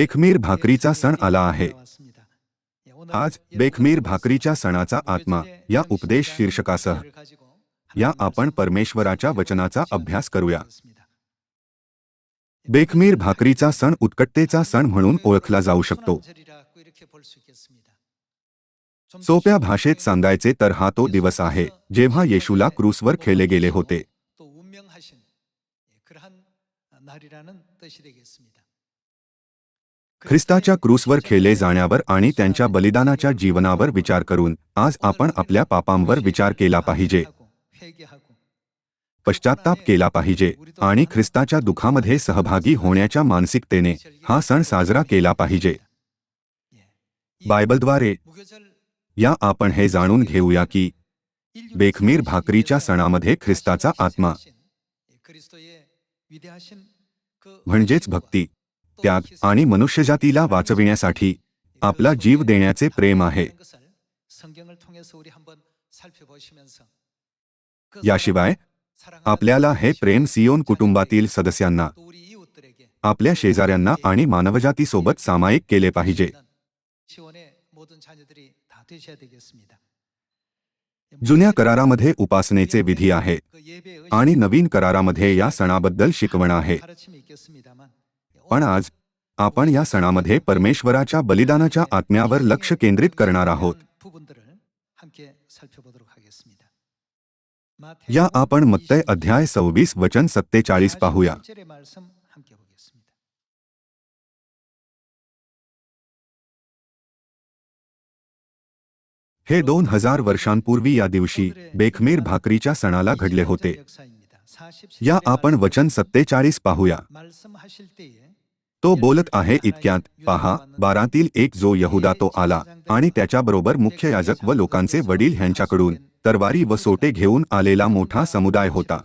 बेखमीर भाकरीचा सण आला आहे. आज बेखमीर भाकरीच्या सणाचा आत्मा या उपदेश शीर्षकासह. या आपण परमेश्वराच्या वचनाचा अभ्यास करूया. बेखमीर भाकरीचा सण उत्कटतेचा सण म्हणून ओळखला जाऊ शकतो. सोप्या भाषेत सांगायचे तर हा तो दिवस आहे जेव्हा येशूला क्रूसवर खेळले गेले होते. ख्रिस्ताच्या क्रूसवर खेळले जाण्यावर आणि त्यांच्या बलिदानाच्या जीवनावर विचार करून आज आपण आपल्या पापांवर विचार केला पाहिजे. पश्चात्ताप केला पाहिजे आणि ख्रिस्ताच्या दुखामध्ये सहभागी होण्याच्या मानसिकतेने हा सण साजरा केला पाहिजे. बायबलद्वारे या आपण हे जाणून घेऊया की बेखमीर भाकरीच्या सणामध्ये ख्रिस्ताचा आत्मा म्हणजेच भक्ती. त्याग आणि मनुष्यजातीला वाचविण्यासाठी आपला जीव देण्याचे प्रेम आहे. याशिवाय आपल्याला हे प्रेम सियोन कुटुंबातील सदस्यांना आपल्या शेजाऱ्यांना आणि मानवजातीसोबत सामायिक केले पाहिजे. जुन्या करारामध्ये उपासनेचे विधी आहे आणि नवीन करारामध्ये या सणाबद्दल शिकवण आहे. पण आज आपण या सणामध्ये परमेश्वराच्या बलिदानाच्या आत्म्यावर लक्ष केंद्रित करणार आहोत. या आपण मत्तय अध्याय सव्वीस वचन सत्तेचाळीस पाहूया. हे दोन हजार वर्षांपूर्वी या दिवशी बेखमीर भाकरीच्या सणाला घडले होते. या आपण वचन सत्तेचाळीस पाहूया. तो बोलत आहे इतक्यात पहा बारातील एक जो यहुदा तो आला आणि त्याच्याबरोबर मुख्य याजक व लोकांचे वडील ह्यांच्याकडून तरवारी व सोटे घेऊन आलेला मोठा समुदाय होता.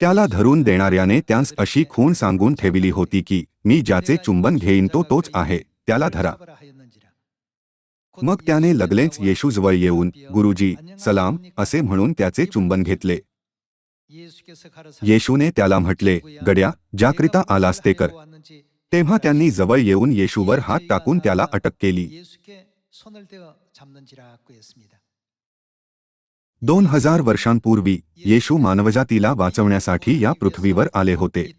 त्याला धरून देणाऱ्याने त्यांस अशी खूण सांगून ठेविली होती की मी ज्याचे चुंबन घेईन तो तोच आहे त्याला धरा. मग त्याने लगलेच येशूजवळ येऊन गुरुजी सलाम असे म्हणून त्याचे चुंबन घेतले. येशूने त्याला म्हटले गड्या ज्याकरिता आलास ते कर. तेव्हा त्यांनी जवळ येऊन येशूवर हात टाकून त्याला अटक केली. दोन हजार वर्षांपूर्वी येशू मानवजातीला वाचवण्यासाठी या पृथ्वीवर आले होते.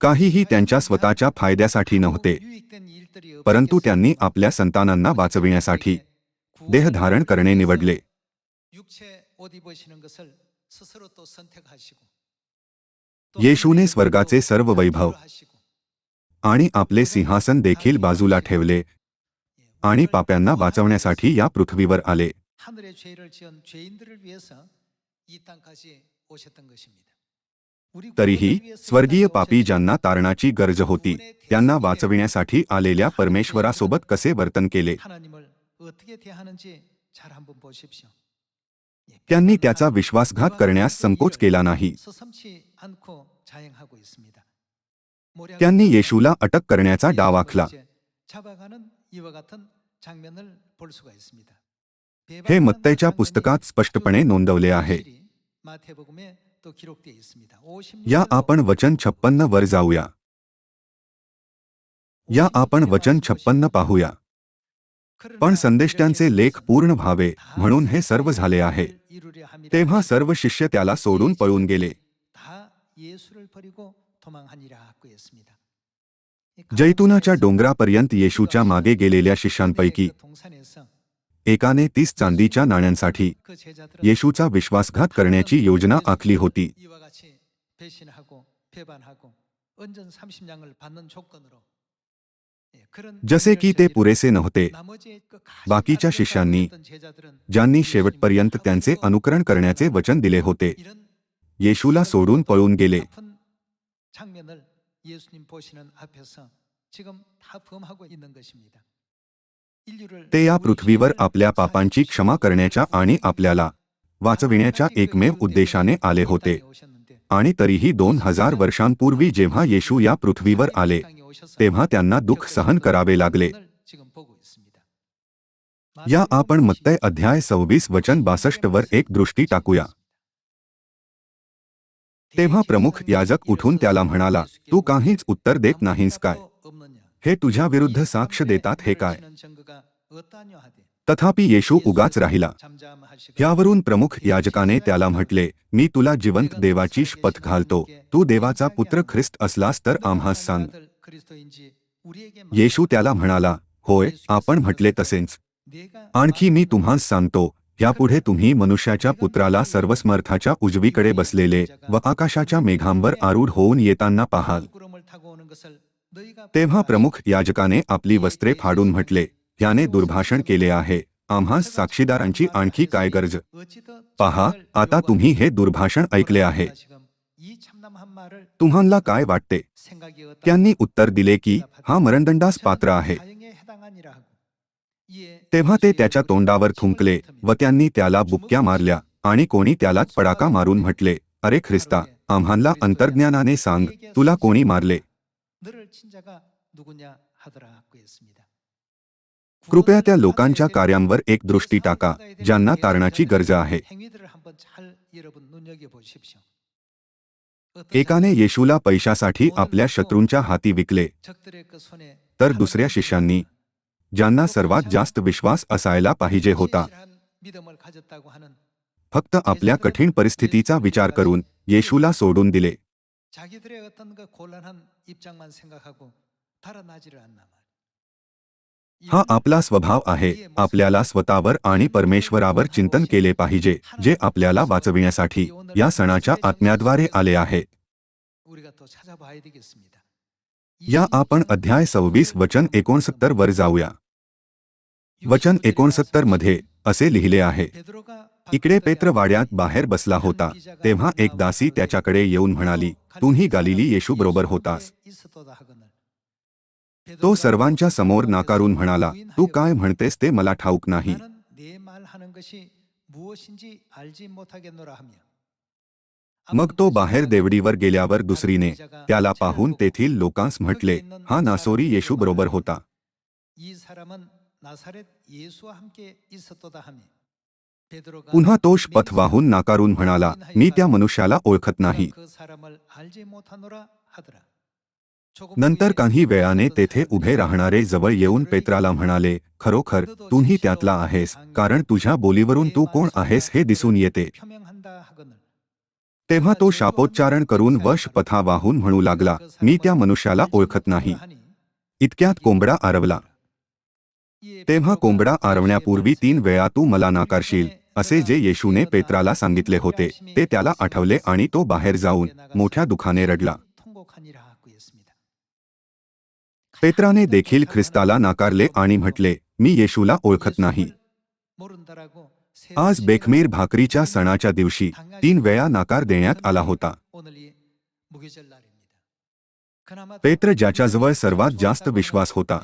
काहीही त्यांच्या स्वतःच्या फायद्यासाठी नव्हते. परंतु त्यांनी आपल्या संतानांना वाचविण्यासाठी देह धारण करणे निवडले. येशूने स्वर्गाचे सर्व वैभव आणि आपले सिंहासन देखील बाजूला ठेवले आणि पाप्यांना वाचवण्यासाठी या पृथ्वीवर आले. तरीही स्वर्गीय पापी ज्यांना तारणाची गरज होती त्यांना वाचविण्यासाठी आलेल्या परमेश्वरासोबत कसे वर्तन केले? त्यांनी त्याचा विश्वासघात करण्यास संकोच केला नाही. त्यांनी येशूला अटक करण्याचा डाव आखला. हे मत्तयच्या पुस्तकात स्पष्टपणे नोंदवले आहे. या आपण वचन छप्पन्न वर जाऊया. या आपण वचन छप्पन्न पाहूया. पण संदेष्ट्यांचे लेख पूर्ण व्हावे म्हणून हे सर्व झाले आहे. तेव्हा सर्व शिष्य त्याला सोडून पळून गेले. जैतुनाच्या डोंगरापर्यंत येशूच्या मागे गेलेल्या शिष्यांपैकी एकाने तीस चांदीच्या नाण्यांसाठी येशूचा विश्वासघात करण्याची योजना आखली होती. जसे की ते पुरेसे नव्हते. बाकीच्या शिष्यांनी ज्यांनी शेवटपर्यंत त्यांचे अनुकरण करण्याचे वचन दिले होते. येशूला सोडून पळून गेले. ते या पृथ्वीवर आपल्या पापांची क्षमा करण्याच्या आणि आपल्याला वाचविण्याच्या एकमेव उद्देशाने आले होते. आणि तरीही दोन हजार वर्षांपूर्वी जेव्हा येशू या पृथ्वीवर आले तेव्हा त्यांना दुःख सहन करावे लागले. या आपण मत्तय अध्याय सव्वीस वचन बासष्ट वर एक दृष्टी टाकूया. तेव्हा प्रमुख याजक उठून त्याला म्हणाला तू काहीच उत्तर देत नाहीस काय? हे तुझ्या विरुद्ध साक्ष देतात हे काय? तथापि येशू उगाच राहिला. यावरून प्रमुख याजकाने त्याला म्हटले मी तुला जिवंत देवाची शपथ घालतो. तू देवाचा पुत्र ख्रिस्त असलास तर आम्हास सांग. येशू त्याला म्हणाला होय आपण म्हटले तसेच. आणखी मी तुम्हास सांगतो यापुढे तुम्ही मनुष्याच्या पुत्राला सर्वस्मर्थाच्या उजवीकडे बसलेले व आकाशाच्या मेघांवर आरूढ होऊन येताना पाहाल. तेव्हा प्रमुख याजकाने आपली वस्त्रे फाडून म्हटले याने दुर्भाषण केले आहे. आम्हा साक्षीदारांची आणखी काय गरज? पहा आता तुम्ही हे दुर्भाषण ऐकले आहे. तुम्हाला काय वाटते? त्यांनी उत्तर दिले की हा मरणदंडास पात्र आहे. तेव्हा ते त्याच्या तोंडावर थुंकले व त्यांनी त्याला बुक्क्या मारल्या आणि कोणी त्यालाच पडाका मारून म्हटले अरे ख्रिस्ता आम्हाला अंतर्ज्ञानाने सांग तुला कोणी मारले? कृपया त्या लोकांच्या कार्यांवर एक दृष्टी टाका ज्यांना तारणाची गरज आहे. एकाने येशूला पैशासाठी आपल्या शत्रूंच्या हाती विकले तर दुसऱ्या शिष्यांनी ज्यांना सर्वात जास्त विश्वास असायला पाहिजे होता. फक्त आपल्या कठीण परिस्थितीचा विचार करून येशूला सोडून दिले. हा आपला स्वभाव आहे. आपल्याला स्वतःवर आणि परमेश्वरावर चिंतन केले पाहिजे जे आपल्याला वाचविण्यासाठी या सणाच्या आत्म्याद्वारे आले आहे. या आपण अध्याय सव्वीस वचन एकोणसत्तर वर जाऊया. वचन एकोणसत्तरमध्ये असे लिहिले आहे. इकडे पेत्रवाड्यात बाहेर बसला होता तेव्हा एक दासी त्याच्याकडे येऊन म्हणाली तुम्ही गालिली येशू बरोबर होतास. तो सर्वांच्या समोर नाकारून म्हणाला तू काय म्हणतेस ते मला ठाऊक नाही. मग तो बाहेर देवडीवर गेल्यावर दुसरीने त्याला पाहून तेथील लोकांस म्हटले हा नासोरी येशू बरोबर होता. पुन्हा तो शपथ वाहून नाकारून म्हणाला मी त्या मनुष्याला ओळखत नाही. नंतर काही वेळाने तेथे उभे राहणारे जवळ येऊन पेत्राला म्हणाले खरोखर तूही त्यातला आहेस कारण तुझ्या बोलीवरून तू कोण आहेस हे दिसून येते. तेव्हा तो शापोच्चारण करून वश पथा वाहून म्हणू लागला मी त्या मनुष्याला ओळखत नाही. इतक्यात कोंबडा आरवला. तेव्हा कोंबडा आरवण्यापूर्वी तीन वेळा तू मला नाकारशील असे जे येशूने पेत्राला सांगितले होते ते त्याला आठवले आणि तो बाहेर जाऊन मोठ्या दुखाने रडला. पेत्राने देखील ख्रिस्ताला नाकारले आणि म्हटले मी येशूला ओळखत नाही. आज बेखमेर भाकरीच्या सणाच्या दिवशी तीन वेळा नाकार देण्यात आला होता. पेत्र ज्याच्याजवळ सर्वात जास्त विश्वास होता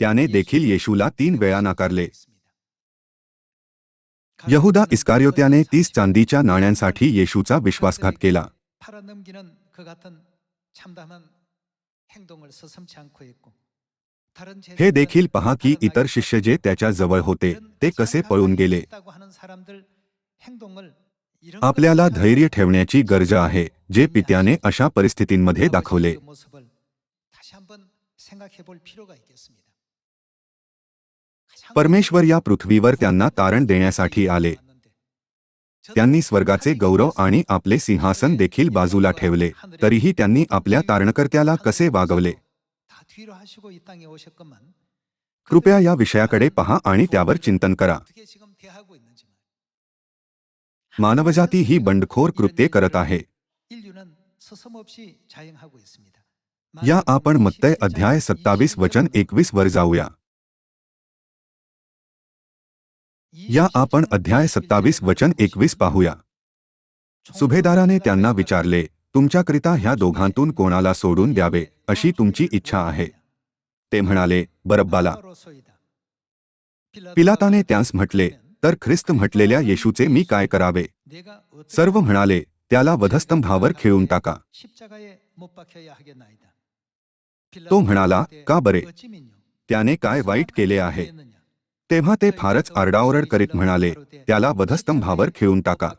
त्याने देखील येशूला तीन वेळा नाकारले. यहुदा इस्कार्योत्याने तीस चांदीच्या नाण्यांसाठी येशूचा विश्वासघात केला. हे देखील पहा की इतर शिष्य जे त्याच्याजवळ होते. ते कसे पळून गेले? आपल्याला धैर्य ठेवण्याची गरज आहे. जे पित्याने अशा परिस्थितींमध्ये दाखवले. परमेश्वर या पृथ्वीवर त्यांना तारण देण्यासाठी आले. त्यांनी स्वर्गाचे गौरव आणि आपले सिंहासन देखील बाजूला ठेवले. तरीही त्यांनी आपल्या तारणकर्त्याला कसे वागवले? कृपया या विषयाकडे पहा आणि त्यावर चिंतन करा. मानवजाती ही बंडखोर कृत्ये करत आहे. या आपण मत्तय अध्याय सत्तावीस वचन एकवीस वर जाऊया. या आपण अध्याय सत्तावीस वचन एकवीस पाहूया. सुभेदाराने त्यांना विचारले तुमच्याकरिता ह्या दोघांतून कोणाला सोडून द्यावे अशी तुमची इच्छा आहे? ते म्हणाले बरब्बाला. पिलाताने त्यास म्हटले तर ख्रिस्त म्हटलेल्या येशूचे मी काय करावे? सर्व म्हणाले त्याला वधस्तंभावर खेळून टाका. तो म्हणाला का बरे? त्याने काय वाईट केले आहे? तेव्हा ते फारच आरडाओरड करीत म्हणाले त्याला वधस्तंभावर खेळून टाका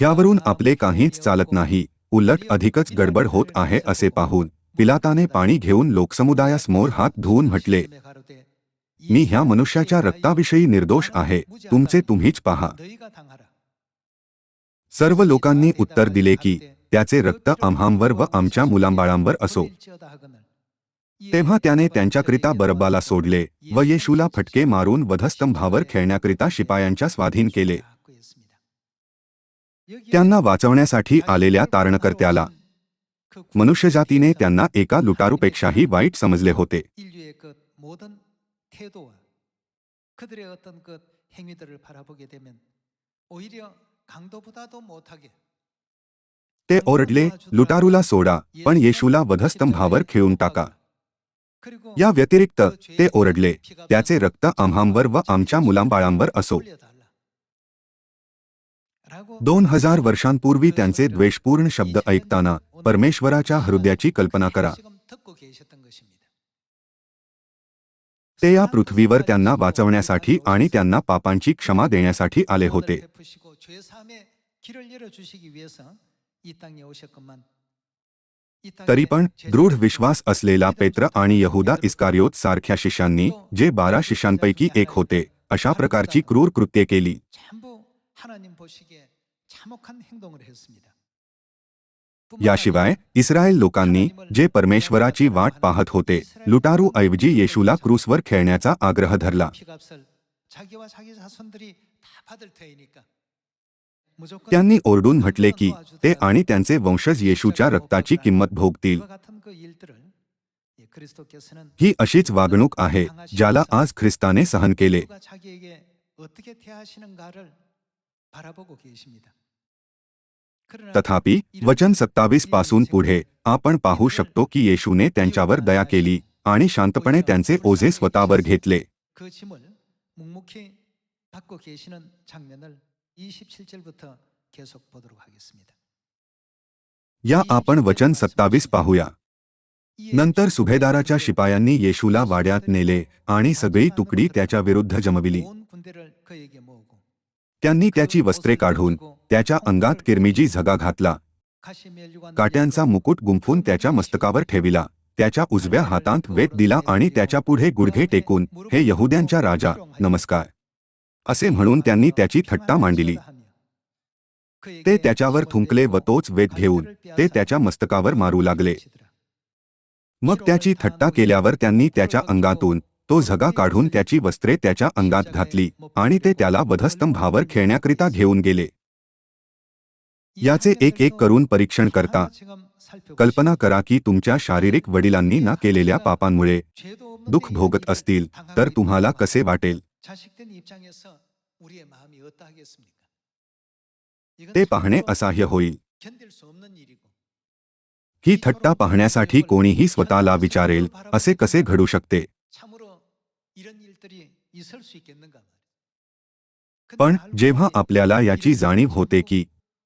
ह्यावरून आपले काहीच चालत नाही उलट अधिकच गडबड होत आहे असे पाहून पिलाताने पाणी घेऊन लोकसमुदायासमोर हात धुवून म्हटले मी ह्या मनुष्याच्या रक्ताविषयी निर्दोष आहे तुमचे तुम्हीच पहा सर्व लोकांनी उत्तर दिले की त्याचे रक्त आम्हांवर व आमच्या मुलांबाळांवर असो तेव्हा त्याने त्यांच्याकरिता बरब्बाला सोडले व येशूला फटके मारून वधस्तंभावर खेळण्याकरिता शिपायांच्या स्वाधीन केले. त्यांना वाचवण्यासाठी आलेल्या तारणकर्त्याला. मनुष्यजातीने त्यांना एका लुटारूपेक्षाही वाईट समजले होते. ते ओरडले लुटारूला सोडा पण येशूला वधस्तंभावर खेळून टाका. या व्यतिरिक्त ते ओरडले त्याचे रक्त आम्हांवर व आमच्या मुलांबाळांवर असो. दोन हजार वर्षांपूर्वी त्यांचे द्वेषपूर्ण शब्द ऐकताना परमेश्वराच्या हृदयाची कल्पना करा. ते या पृथ्वीवर त्यांना वाचवण्यासाठी आणि त्यांना पापांची क्षमा देण्यासाठी आले होते. तरी पण दृढ विश्वास असलेला पेत्र आणि यहुदा इस्कारियोत सारख्या शिष्यांनी जे बारा शिष्यांपैकी एक होते अशा प्रकारची क्रूर कृत्ये केली. याशिवाय इस्रायल लोकांनी जे परमेश्वराची वाट पाहत होते लुटारू ऐवजी येशूला क्रूसवर खेळण्याचा आग्रह धरला. त्यांनी ओरडून म्हटले की ते आणि त्यांचे वंशज येशूच्या रक्ताची किंमत भोगतील. ही अशीच वागणूक आहे ज्याला आज ख्रिस्ताने सहन केले. तथापि वचन सत्तावीसपासून पुढे आपण पाहू शकतो की येशूने त्यांच्यावर दया केली आणि शांतपणे त्यांचे ओझे स्वतःवर घेतले. या आपण वचन सत्तावीस पाहूया नंतर सुभेदाराच्या शिपायांनी येशूला वाड्यात नेले आणि सगळी तुकडी त्याच्या विरुद्ध जमविली त्यांनी त्याची वस्त्रे काढून त्याच्या अंगात किरमिजी झगा घातला काट्यांचा मुकुट गुंफून त्याच्या मस्तकावर ठेविला त्याच्या उजव्या हातात वेत दिला आणि त्याच्या पुढे गुडघे टेकून हे यहुद्यांच्या राजा नमस्कार असे म्हणून त्यांनी त्याची थट्टा मांडली. ते त्याच्यावर थुंकले व तोच वेध घेऊन ते त्याच्या मस्तकावर मारू लागले. मग त्याची थट्टा केल्यावर त्यांनी त्याच्या अंगातून तो झगा काढून त्याची वस्त्रे त्याच्या अंगात घातली आणि ते त्याला वधस्तंभावर खेळण्याकरिता घेऊन गेले. याचे एक एक करून परीक्षण करता कल्पना करा की तुमच्या शारीरिक वडिलांनी ना केलेल्या पापांमुळे दुःख भोगत असतील तर तुम्हाला कसे वाटेल? 자식된 입장에서 우리의 마음이 어떠하겠습니까? 이건 ते 참으로 पाहणे असह्य होईल 견딜 수 없는 일이고 ही थट्टा पाहण्यासाठी कोणीही स्वतःला विचारेल असे कसे घडू शकते 참으로 이런 일들이 있을 수 있겠는가 말이에요. 근데 पण 알고 जेव्हा 보니 आपल्याला याची जाणीव होते की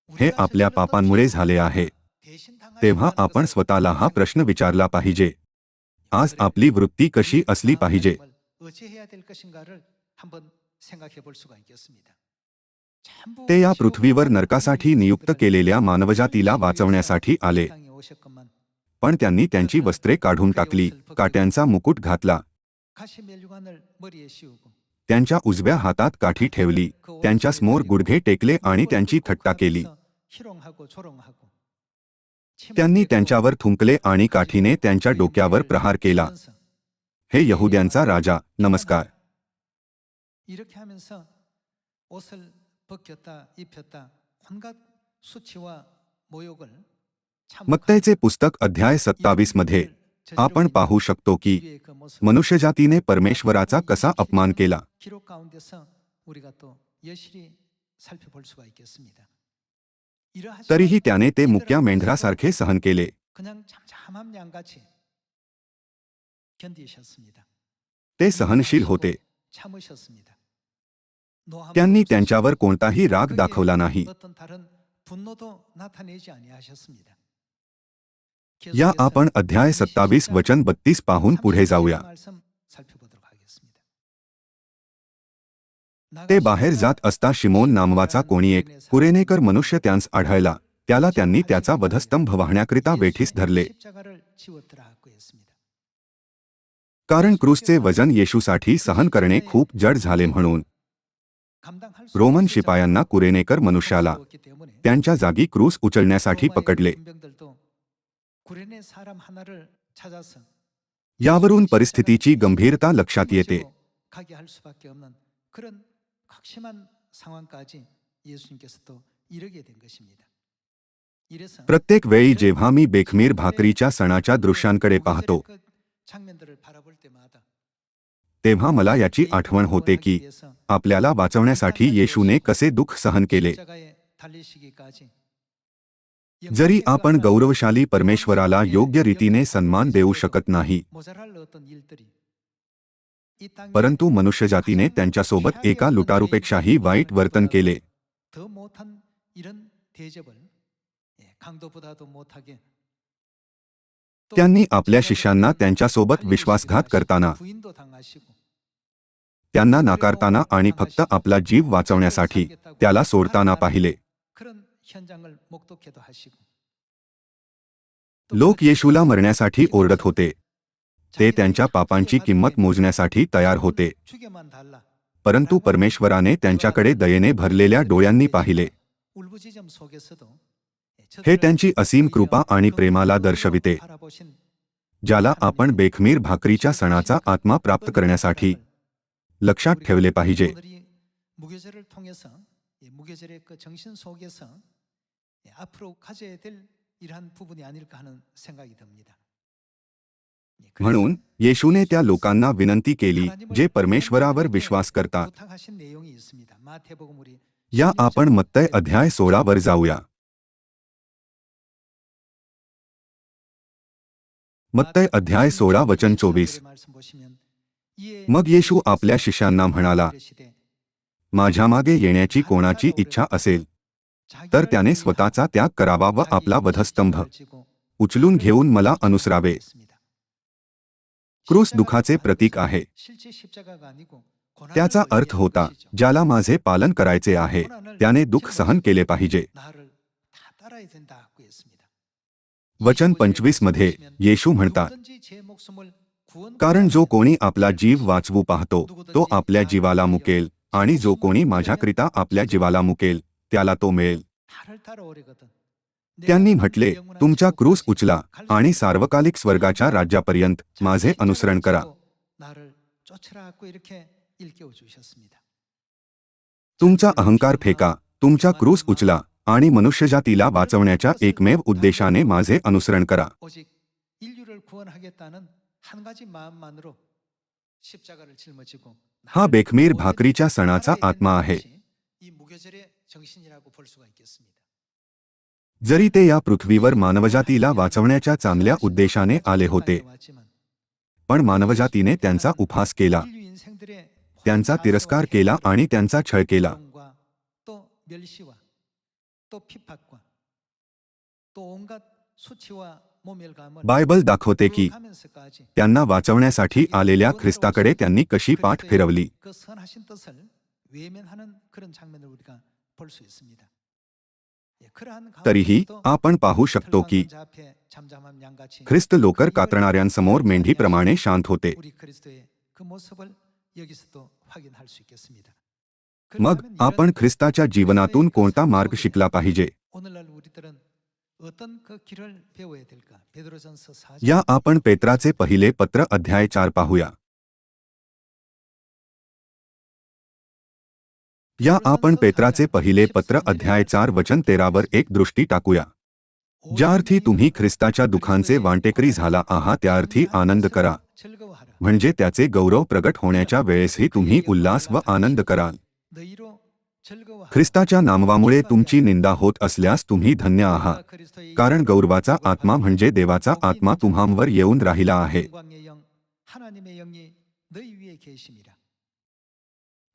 हे 우리가 आपल्या 저질렀던 पापांमुळे 죄를 झाले आहे 대신 당하지 तेव्हा 않은 आपण 것을 स्वतःला हा प्रश्न विचारला पाहिजे आज 그래, आपली वृत्ती कशी 이 असली 마음을 पाहिजे ते या पृथ्वीवर नरकासाठी नियुक्त केलेल्या मानवजातीला वाचवण्यासाठी त्यांनी त्यांची वस्त्रे काढून टाकली काट्यांचा मुकुट घातला. त्यांच्या उजव्या हातात काठी ठेवली त्यांच्यासमोर गुडघे टेकले आणि त्यांची थट्टा केली. त्यांनी त्यांच्यावर थुंकले आणि काठीने त्यांच्या डोक्यावर प्रहार केला. हे यहुद्यांचा राजा नमस्कार. 이렇게 하면서 옷을 벗겼다 입혔다 온갖 수치와 모욕을 मत्तैचे पुस्तक अध्याय सत्तावीस मध्ये आपण पाहू शकतो की मनुष्य मनुष्यजातीने परमेश्वराचा कसा अपमान केला 기록 가운데서 우리가 또 여실히 살펴볼 수가 있겠습니다. 이러하지만 तरीही त्याने ते मुक्या 이들은 मेंढरासारखे सहन केले 그냥 잠잠한 양같이 견디셨습니다. ते सहनशील होते त्यांनी त्यांच्यावर कोणताही राग दाखवला नाही. या आपण अध्याय सत्तावीस वचन बत्तीस पाहून पुढे जाऊया. ते बाहेर जात असता शिमोन नामवाचा कोणी एक कुरेनेकर मनुष्य त्यांस आढळला. त्याला त्यांनी त्याचा वधस्तंभ वाहण्याकरिता वेठीस धरले. कारण क्रूसचे वजन येशूसाठी सहन करणे खूप जड झाले म्हणून. रोमन शिपायांना कुरेनेकर मनुष्याला त्यांच्या जागी क्रूस उचलण्यासाठी पकडले. यावरून परिस्थितीची गंभीरता लक्षात येते. प्रत्येक वेळी जेव्हा मी बेखमीर भाकरीच्या सणाच्या दृश्यांकडे पाहतो तेव्हा मला याची आठवण होते की आपल्याला वाचवण्यासाठी येशूने कसे दुःख सहन केले जरी आपण गौरवशाली परमेश्वराला योग्य रीतीने सन्मान देऊ शकत नाही. परंतु मनुष्यजातीने त्यांच्यासोबत एका लुटारूपेक्षाही वाईट वर्तन केले. त्यांनी आपल्या शिष्यांना त्यांच्यासोबत विश्वासघात करताना त्यांना नाकारताना आणि फक्त आपला जीव वाचवण्यासाठी त्याला सोडताना पाहिले. लोक येशूला मरण्यासाठी ओरडत होते. ते त्यांच्या पापांची किंमत मोजण्यासाठी तयार होते. परंतु परमेश्वराने त्यांच्याकडे दयेने भरलेल्या डोळ्यांनी पाहिले. हे त्यांची असीम कृपा आणि प्रेमाला दर्शविते ज्याला आपण बेखमीर भाकरीच्या सणाचा आत्मा प्राप्त करण्यासाठी लक्षात ठेवले पाहिजे. म्हणून येशूने त्या लोकांना विनंती केली जे परमेश्वरावर विश्वास करतात. या आपण मत्तय अध्याय सोळावर जाऊया. मत्तय अध्याय सोळा वचन चोवीस. मग येशू आपल्या शिष्यांना म्हणाला माझ्या मागे येण्याची कोणाची इच्छा असेल तर त्याने स्वतःचा त्याग करावा व आपला वधस्तंभ उचलून घेऊन मला अनुसरावे. क्रूस दुखाचे प्रतीक आहे. त्याचा अर्थ होता ज्याला माझे पालन करायचे आहे त्याने दुःख सहन केले पाहिजे. वचन पंचवीसमध्ये येशू म्हणतात कारण जो कोणी आपला जीव वाचवू पाहतो तो आपल्या जीवाला मुकेल आणि जो कोणी माझ्याकरिता आपल्या जीवाला मुकेल त्याला तो मिळेल. त्यांनी म्हटले तुमच्या क्रूस उचला आणि सार्वकालिक स्वर्गाच्या राज्यापर्यंत माझे अनुसरण करा. तुमचा अहंकार फेका तुमच्या क्रूस उचला आणि मनुष्यजातीला वाचवण्याच्या एकमेव उद्देशाने माझे अनुसरण करा. हा बेखमीर भाकरीच्या सणाचा आत्मा आहे जरी ते या पृथ्वीवर मानवजातीला वाचवण्याच्या चांगल्या उद्देशाने आले होते पण मानवजातीने त्यांचा उपहास केला. त्यांचा तिरस्कार केला आणि त्यांचा छळ केला. बायबल दाखवते की त्यांना वाचवण्यासाठी आलेल्या ख्रिस्ताकडे त्यांनी कशी पाठ फिरवली? तरीही आपण पाहू शकतो की ख्रिस्त लोकर कातरणाऱ्यांसमोर मेंढीप्रमाणे शांत होते. मग आपण ख्रिस्ताच्या जीवनातून कोणता मार्ग शिकला पाहिजे? या आपण पेत्राचे पहिले पत्र अध्याय चार पाहूया. या आपण पेत्राचे पहिले पत्र अध्याय चार वचन तेरावर एक दृष्टी टाकूया. ज्या अर्थी तुम्ही ख्रिस्ताच्या दुखांचे वांटेकरी झाला आहात त्या अर्थी आनंद करा. म्हणजे त्याचे गौरव प्रगट होण्याच्या वेळेसही तुम्ही उल्लास व आनंद कराल. ख्रिस्ताच्या नामवामुळे तुमची निंदा होत असल्यास तुम्ही धन्य आहात. कारण गौरवाचा आत्मा म्हणजे देवाचा आत्मा तुम्हांवर येऊन राहिला आहे.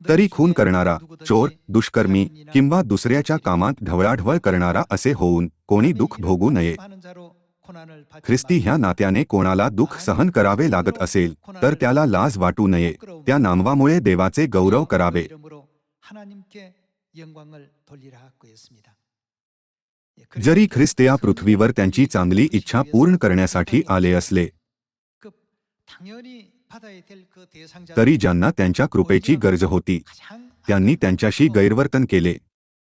तरी खून करणारा चोर दुष्कर्मी किंवा दुसऱ्याच्या कामात ढवळाढवळ करणारा असे होऊन कोणी दुःख भोगू नये. ख्रिस्ती ह्या नात्याने कोणाला दुःख सहन करावे लागत असेल तर त्याला लाज वाटू नये. त्या नामवामुळे देवाचे गौरव करावे. 하나님께 영광을 돌리라 하고 했습니다. 예, 그래서 जरी ख्रिस्त या पृथ्वीवर त्यांची चांगली इच्छा पूर्ण करण्यासाठी आले असले 그 당연히 받아야 될 그 대상자 तरी ज्यांना त्यांच्या कृपेची गरज होती 가장 त्यांनी 아름답고 त्यांच्याशी गैरवर्तन केले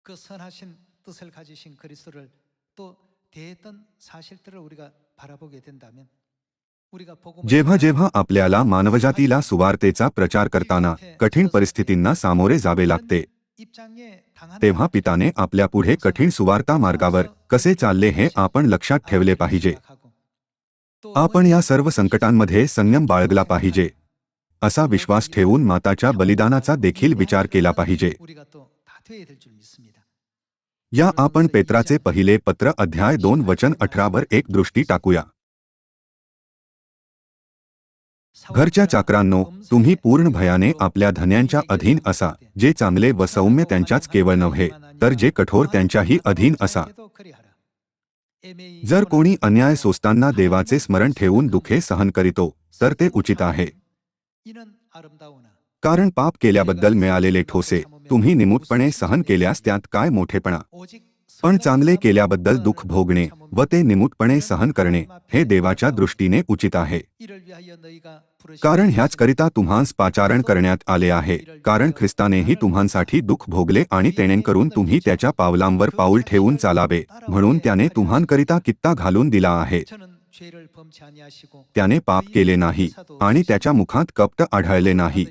그 선하신 뜻을 가지신 그리스도를 또 대했던 사실들을 우리가 바라보게 된다면 우리가 복음을 जेव्हा जेव्हा आपल्याला मानवजातीला सुवार्तेचा प्रचार करताना कठीण परिस्थितींना सामोरे जावे लागते तेव्हा पिताने आपल्या पुढे कठीण सुवार्ता मार्गावर कसे चालले हे आपण लक्षात ठेवले पाहिजे. आपण या सर्व संकटांमध्ये संयम बाळगला पाहिजे असा विश्वास ठेवून माताच्या बलिदानाचा देखील विचार केला पाहिजे. या आपण पेत्राचे पहिले पत्र अध्याय दोन वचन अठरावर एक दृष्टी टाकूया. घरच्या चाकरांनो तुम्ही पूर्ण भयाने आपल्या धन्यांच्या अधीन असा जे चांगले व सौम्य त्यांच्याच केवळ नव्हे तर जे कठोर त्यांच्याही अधीन असा. जर कोणी अन्याय सोसताना देवाचे स्मरण ठेवून दुखे सहन करीतो तर ते उचित आहे. कारण पाप केल्याबद्दल मिळालेले ठोसे तुम्ही निमूटपणे सहन केल्यास त्यात काय मोठेपणा? पण चांगले केल्याबद्दल दुःख भोगणे व ते निमूटपणे सहन करणे हे देवाच्या दृष्टीने उचित आहे. कारण ह्याचकरिता तुम्हास पाचारण करण्यात आले आहे. कारण ख्रिस्तानेही तुम्हांसाठी दुःख भोगले आणि तेणेकरून तुम्ही त्याच्या पावलांवर पाऊल ठेवून चालावे. म्हणून त्याने तुम्हांकरिता कित्ता घालून दिला आहे. त्याने पाप केले नाही आणि त्याच्या मुखात कपट आढळले नाही.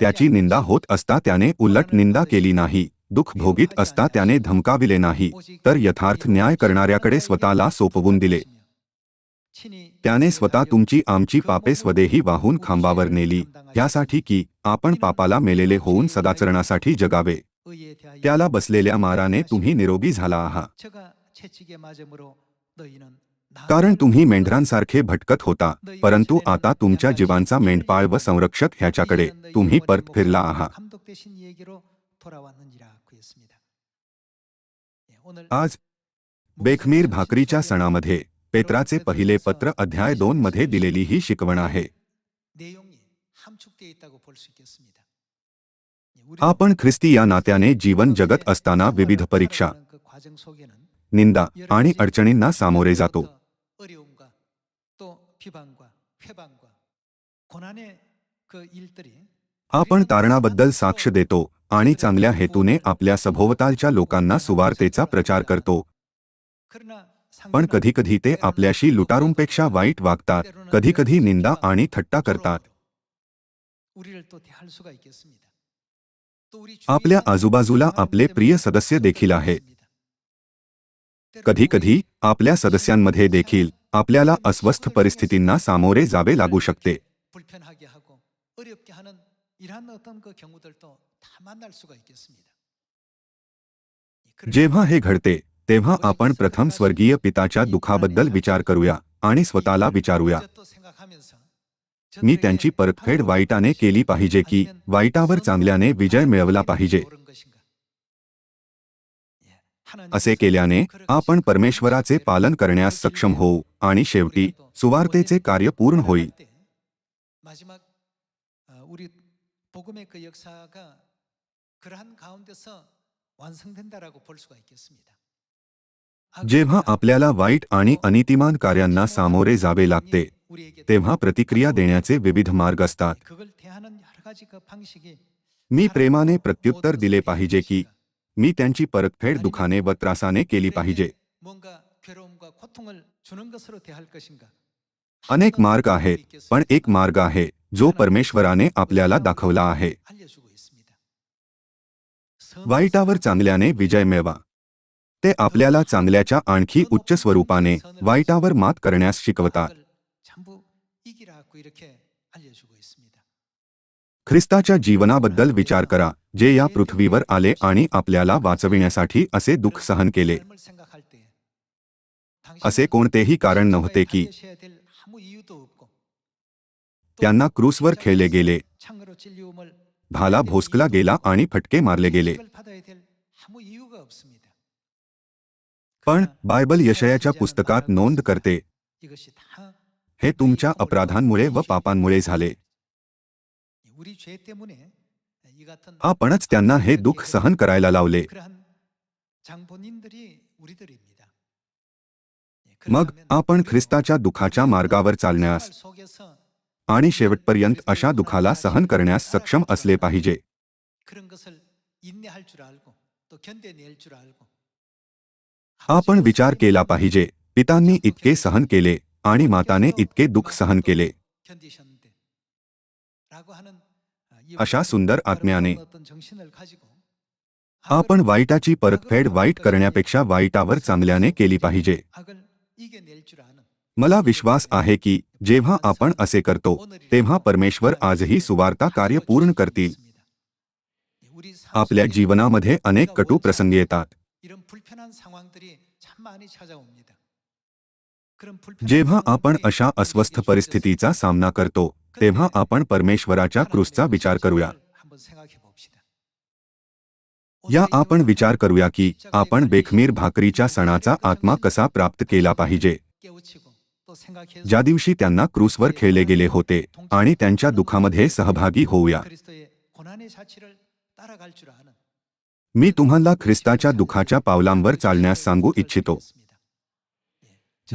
त्याची निंदा होत असता त्याने उलट निंदा केली नाही. दुःख भोगीत असता त्याने धमकाविले नाही तर यथार्थ न्याय करणाऱ्याकडे स्वतःला सोपवून दिले. त्याने स्वतः तुमची आमची पापे स्वदेही वाहून खांबावर नेली यासाठी की आपण पापाला मेलेले होऊन सदाचरणासाठी जगावे. त्याला बसलेल्या माराने तुम्ही निरोगी झाला आहात. कारण तुम्ही मेंढरांसारखे भटकत होता परंतु आता तुमच्या जीवांचा मेंढपाळ व संरक्षक ह्याच्याकडे तुम्ही परत फिरला आहात. आज बेखमीर भाकरीच्या सणामध्ये पेत्राचे पहिले पत्र अध्याय दोन मध्ये दिलेली ही शिकवण आहे. आपण ख्रिस्ती या नात्याने जीवन जगत असताना विविध परीक्षा निंदा आणि अडचणींना सामोरे जातो. आपण तारणाबद्दल साक्ष देतो आणि चांगल्या हेतूने आपल्या सभोवतालच्या लोकांना सुवार्तेचा प्रचार करतो. पण कधीकधी ते आपल्याशी लुटारूंपेक्षा वाईट वागतात. कधीकधी निंदा आणि थट्टा करतात. आपल्या आजूबाजूला आपले प्रिय सदस्य देखील आहेत. कधीकधी आपल्या सदस्यांमध्ये देखील आपल्याला अस्वस्थ परिस्थितींना सामोरे जावे लागू शकते. जेव्हा हे घडते तेव्हा आपण प्रथम स्वर्गीय पिताच्या दुखाबद्दल विचार करूया आणि स्वतःला विचारूया. मी त्यांची परतफेड वाईटाने केली पाहिजे की वाईटावर चांगल्याने विजय मिळवला पाहिजे. असे केल्याने आपण परमेश्वराचे पालन करण्यास सक्षम होऊ आणि शेवटी सुवार्तेचे कार्य पूर्ण होईल. 복음의 그 역사가 그러한 가운데서 완성된다라고 볼 수가 있겠습니다. जेव्हा आपल्याला वाईट आणि अनितिमान कार्यांना सामोरे जावे लागते तेव्हा प्रतिक्रिया देण्याचे विविध मार्ग असतात 그걸 대하는 여러 가지 그 방식이 मी प्रेमाने प्रत्युत्तर दिले पाहिजे की मी त्यांची परतफेड दुखाने व त्रासाने केली पाहिजे 뭔가 괴로움과 고통을 주는 것으로 대할 것인가? अनेक मार्ग आहेत पण एक मार्ग आहे जो परमेश्वराने आपल्याला दाखवला आहे. वाईटावर चांगल्याने विजय मिळवा. ते आपल्याला चांगल्याच्या आणखी उच्च स्वरूपाने वाईटावर मात करण्यास शिकवतात. ख्रिस्ताच्या जीवनाबद्दल विचार करा जे या पृथ्वीवर आले आणि आपल्याला वाचविण्यासाठी असे दुःख सहन केले. असे कोणतेही कारण नव्हते की त्यांना क्रूसवर खेळले गेले. भाला भोसकला गेला आणि फटके मारले गेले. पण बायबल यशयाच्या पुस्तकात नोंद करते हे तुमच्या अपराधांमुळे व पापांमुळे झाले. आपणच त्यांना हे दुःख सहन करायला लावले. मग आपण ख्रिस्ताच्या दुखाच्या मार्गावर चालण्यास आणि शेवटपर्यंत अशा दुखाला सहन करण्यास सक्षम असले पाहिजे. आपण विचार केला पाहिजे पितांनी इतके सहन केले आणि माताने इतके दुःख सहन केले. अशा सुंदर आत्म्याने आपण वाईटाची परतफेड वाईट करण्यापेक्षा वाईटावर चांगल्याने केली पाहिजे. मला विश्वास आहे की जेव्हा आपण असे करतो तेव्हा परमेश्वर आजही सुवार्ता कार्य पूर्ण करतील. आपल्या जीवनामध्ये अनेक कटू प्रसंग येतात. जेव्हा आपण अशा अस्वस्थ परिस्थितीचा सामना करतो तेव्हा आपण परमेश्वराच्या क्रूसचा विचार करूया. या आपण विचार करूया की आपण बेखमीर भाकरीच्या सणाचा आत्मा कसा प्राप्त केला पाहिजे? ज्या दिवशी त्यांना क्रूसवर खेळले गेले होते आणि त्यांच्या दुखामध्ये सहभागी होऊया. मी तुम्हाला ख्रिस्ताच्या दुखाच्या पावलांवर चालण्यास सांगू इच्छितो.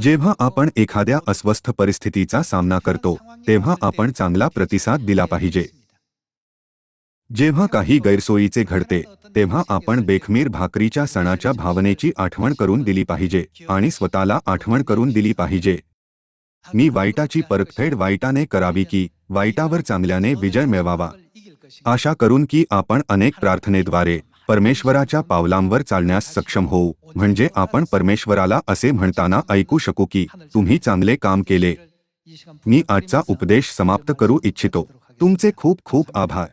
जेव्हा आपण एखाद्या अस्वस्थ परिस्थितीचा सामना करतो तेव्हा आपण चांगला प्रतिसाद दिला पाहिजे. जेव्हा काही गैरसोयीचे घडते तेव्हा आपण बेखमीर भाकरीच्या सणाच्या भावनेची आठवण करून दिली पाहिजे आणि स्वतःला आठवण करून दिली पाहिजे. मी वाईटाची परतफेड वाईटाने करावी की वाईटावर चांगल्याने विजय मिळवावा. आशा करून की आपण अनेक प्रार्थनेद्वारे परमेश्वराच्या पावलांवर चालण्यास सक्षम होऊ. म्हणजे आपण परमेश्वराला असे म्हणताना ऐकू शकू की तुम्ही चांगले काम केले. मी आजचा उपदेश समाप्त करू इच्छितो. तुमचे खूप खूप आभार.